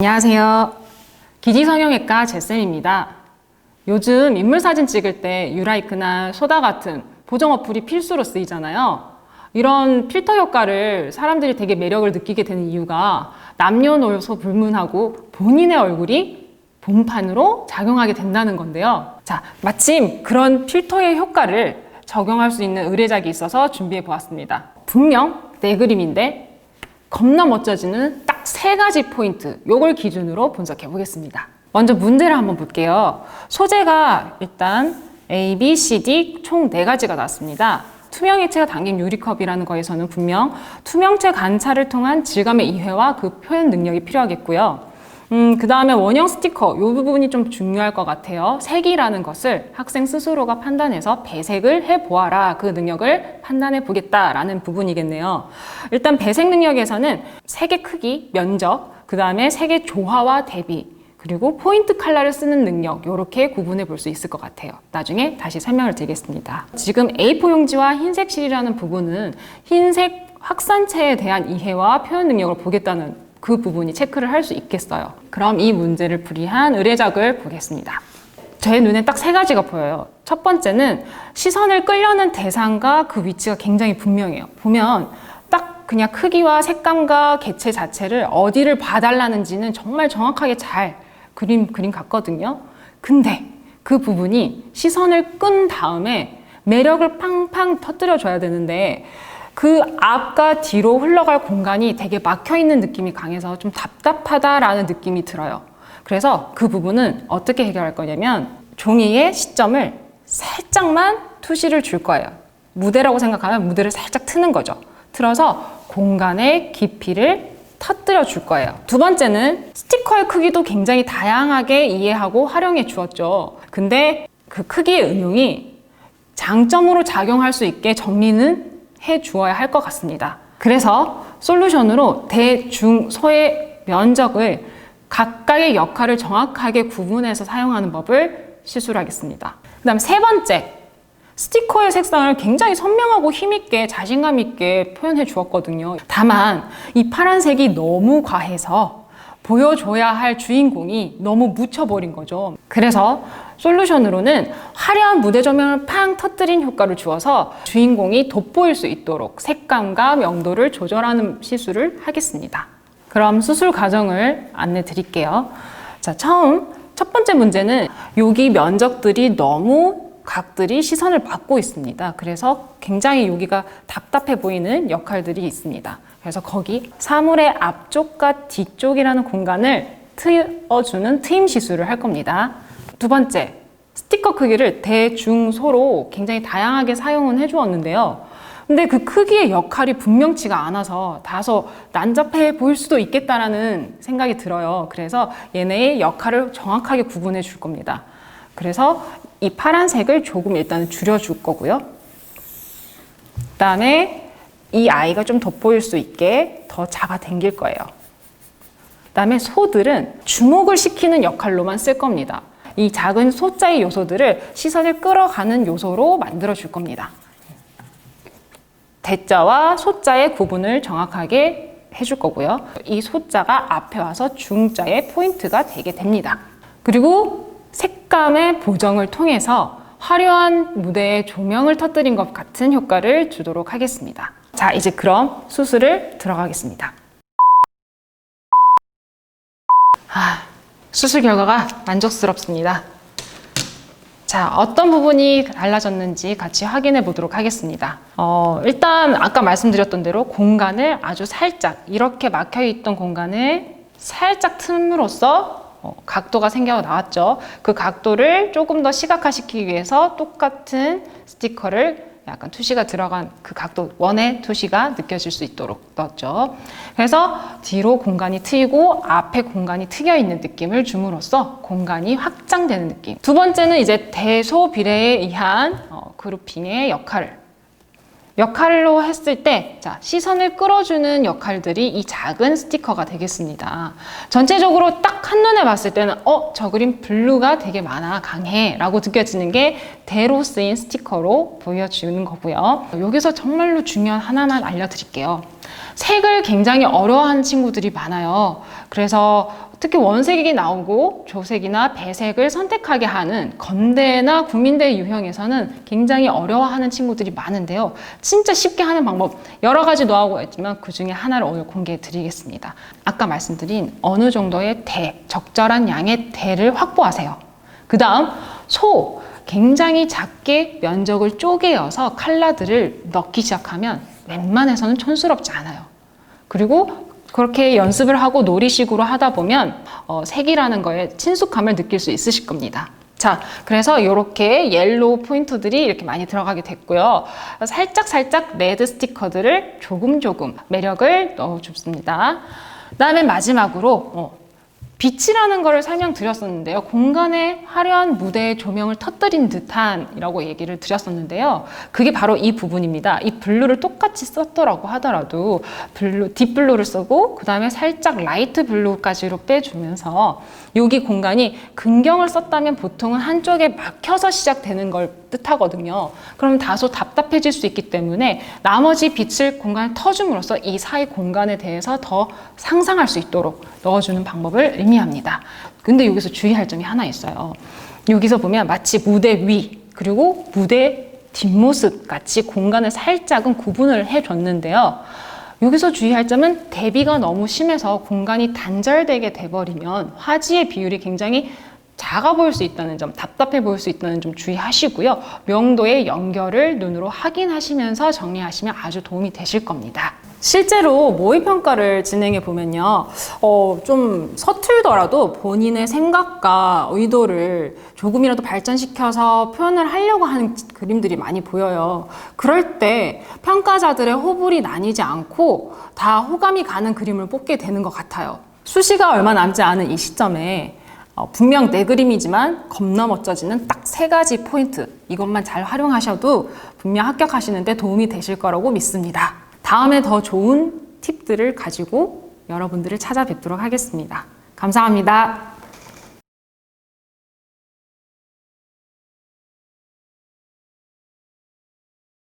안녕하세요. 기지성형외과 제쌤입니다. 요즘 인물사진 찍을 때 유라이크나 소다 같은 보정 어플이 필수로 쓰이잖아요. 이런 필터 효과를 사람들이 되게 매력을 느끼게 되는 이유가 남녀노소 불문하고 본인의 얼굴이 본판으로 작용하게 된다는 건데요. 자, 마침 그런 필터의 효과를 적용할 수 있는 의뢰작이 있어서 준비해 보았습니다. 분명 내 그림인데 겁나 멋져지는 딱 세 가지 포인트, 요걸 기준으로 분석해 보겠습니다. 먼저 문제를 한번 볼게요. 소재가 일단 A, B, C, D 총 네 가지가 나왔습니다. 투명 액체가 담긴 유리컵이라는 거에서는 분명 투명체 관찰을 통한 질감의 이해와 그 표현 능력이 필요하겠고요. 음, 그 다음에 원형 스티커, 이 부분이 좀 중요할 것 같아요. 색이라는 것을 학생 스스로가 판단해서 배색을 해보아라. 그 능력을 판단해 보겠다라는 부분이겠네요. 일단 배색 능력에서는 색의 크기, 면적, 그 다음에 색의 조화와 대비, 그리고 포인트 컬러를 쓰는 능력, 이렇게 구분해 볼 수 있을 것 같아요. 나중에 다시 설명을 드리겠습니다. 지금 A4 용지와 흰색 실이라는 부분은 흰색 확산체에 대한 이해와 표현 능력을 보겠다는 그 부분이 체크를 할 수 있겠어요. 그럼 이 문제를 풀이한 의뢰작을 보겠습니다. 제 눈에 딱 세 가지가 보여요. 첫 번째는 시선을 끌려는 대상과 그 위치가 굉장히 분명해요. 보면 딱 그냥 크기와 색감과 개체 자체를 어디를 봐달라는지는 정말 정확하게 잘 그림, 그림 같거든요. 근데 그 부분이 시선을 끈 다음에 매력을 팡팡 터뜨려 줘야 되는데 그 앞과 뒤로 흘러갈 공간이 되게 막혀 있는 느낌이 강해서 좀 답답하다라는 느낌이 들어요. 그래서 그 부분은 어떻게 해결할 거냐면 종이에 시점을 살짝만 투시를 줄 거예요. 무대라고 생각하면 무대를 살짝 트는 거죠. 틀어서 공간의 깊이를 터뜨려 줄 거예요. 두 번째는 스티커의 크기도 굉장히 다양하게 이해하고 활용해 주었죠. 근데 그 크기의 응용이 장점으로 작용할 수 있게 정리는 해 주어야 할 것 같습니다. 그래서 솔루션으로 대, 중, 소의 면적을 각각의 역할을 정확하게 구분해서 사용하는 법을 시술하겠습니다. 그 다음 세 번째, 스티커의 색상을 굉장히 선명하고 힘있게 자신감 있게 표현해 주었거든요. 다만 이 파란색이 너무 과해서 보여줘야 할 주인공이 너무 묻혀버린 거죠. 그래서 솔루션으로는 화려한 무대 조명을 팡 터뜨린 효과를 주어서 주인공이 돋보일 수 있도록 색감과 명도를 조절하는 시술을 하겠습니다. 그럼 수술 과정을 안내 드릴게요. 자, 처음 첫 번째 문제는 여기 면적들이 너무 각들이 시선을 받고 있습니다. 그래서 굉장히 여기가 답답해 보이는 역할들이 있습니다. 그래서 거기 사물의 앞쪽과 뒤쪽이라는 공간을 트어주는 트임 시술을 할 겁니다. 두 번째, 스티커 크기를 대중소로 굉장히 다양하게 사용은 해주었는데요. 근데 그 크기의 역할이 분명치가 않아서 다소 난잡해 보일 수도 있겠다라는 생각이 들어요. 그래서 얘네의 역할을 정확하게 구분해 줄 겁니다. 그래서 이 파란색을 조금 일단 줄여줄 거고요. 그 다음에 이 아이가 좀 돋보일 수 있게 더 잡아 당길 거예요. 그 다음에 소들은 주목을 시키는 역할로만 쓸 겁니다. 이 작은 소자의 요소들을 시선을 끌어가는 요소로 만들어 줄 겁니다. 대자와 소자의 구분을 정확하게 해줄 거고요. 이 소자가 앞에 와서 중자의 포인트가 되게 됩니다. 그리고 색감의 보정을 통해서 화려한 무대에 조명을 터뜨린 것 같은 효과를 주도록 하겠습니다. 자, 이제 그럼 수술을 들어가겠습니다. 아, 수술 결과가 만족스럽습니다. 자, 어떤 부분이 달라졌는지 같이 확인해 보도록 하겠습니다. 어, 일단 아까 말씀드렸던 대로 공간을 아주 살짝 이렇게 막혀 있던 공간을 살짝 틈으로써 어, 각도가 생겨 나왔죠. 그 각도를 조금 더 시각화시키기 위해서 똑같은 스티커를 약간 투시가 들어간 그 각도 원의 투시가 느껴질 수 있도록 넣었죠. 그래서 뒤로 공간이 트이고 앞에 공간이 트여 있는 느낌을 줌으로써 공간이 확장되는 느낌. 두 번째는 이제 대소 비례에 의한 어, 그룹핑의 역할을 역할로 했을 때, 자, 시선을 끌어주는 역할들이 이 작은 스티커가 되겠습니다. 전체적으로 딱 한눈에 봤을 때는, 어, 저 그림 블루가 되게 많아, 강해, 라고 느껴지는 게 대로 쓰인 스티커로 보여주는 거고요. 여기서 정말로 중요한 하나만 알려드릴게요. 색을 굉장히 어려워하는 친구들이 많아요. 그래서 특히 원색이 나오고 조색이나 배색을 선택하게 하는 건대나 국민대 유형에서는 굉장히 어려워하는 친구들이 많은데요. 진짜 쉽게 하는 방법 여러 가지 노하우가 있지만 그 중에 하나를 오늘 공개해 드리겠습니다. 아까 말씀드린 어느 정도의 대, 적절한 양의 대를 확보하세요. 그 다음 소, 굉장히 작게 면적을 쪼개어서 칼라들을 넣기 시작하면 웬만해서는 촌스럽지 않아요. 그리고 그렇게 연습을 하고 놀이식으로 하다 보면 어, 색이라는 거에 친숙함을 느낄 수 있으실 겁니다. 자, 그래서 이렇게 옐로우 포인트들이 이렇게 많이 들어가게 됐고요. 살짝 살짝 레드 스티커들을 조금 조금 매력을 넣어줍습니다. 그다음에 마지막으로 어, 빛이라는 거를 설명드렸었는데요. 공간에 화려한 무대의 조명을 터뜨린 듯한 이라고 얘기를 드렸었는데요. 그게 바로 이 부분입니다. 이 블루를 똑같이 썼더라고 하더라도 블루, 딥블루를 쓰고 그 다음에 살짝 라이트 블루까지로 빼주면서 여기 공간이 근경을 썼다면 보통은 한쪽에 막혀서 시작되는 걸 뜻하거든요. 그럼 다소 답답해질 수 있기 때문에 나머지 빛을 공간에 터줌으로써 이 사이 공간에 대해서 더 상상할 수 있도록 넣어주는 방법을 의미합니다. 근데 여기서 주의할 점이 하나 있어요. 여기서 보면 마치 무대 위 그리고 무대 뒷모습 같이 공간을 살짝은 구분을 해줬는데요. 여기서 주의할 점은 대비가 너무 심해서 공간이 단절되게 돼버리면 화지의 비율이 굉장히 작아 보일 수 있다는 점, 답답해 보일 수 있다는 점 주의하시고요. 명도의 연결을 눈으로 확인하시면서 정리하시면 아주 도움이 되실 겁니다. 실제로 모의 평가를 진행해 보면요, 어, 좀 서툴더라도 본인의 생각과 의도를 조금이라도 발전시켜서 표현을 하려고 하는 그림들이 많이 보여요. 그럴 때 평가자들의 호불이 나뉘지 않고 다 호감이 가는 그림을 뽑게 되는 것 같아요. 수시가 얼마 남지 않은 이 시점에 어, 분명 내 그림이지만 겁나 멋져지는 딱 세 가지 포인트 이것만 잘 활용하셔도 분명 합격하시는데 도움이 되실 거라고 믿습니다. 다음에 더 좋은 팁들을 가지고 여러분들을 찾아뵙도록 하겠습니다. 감사합니다.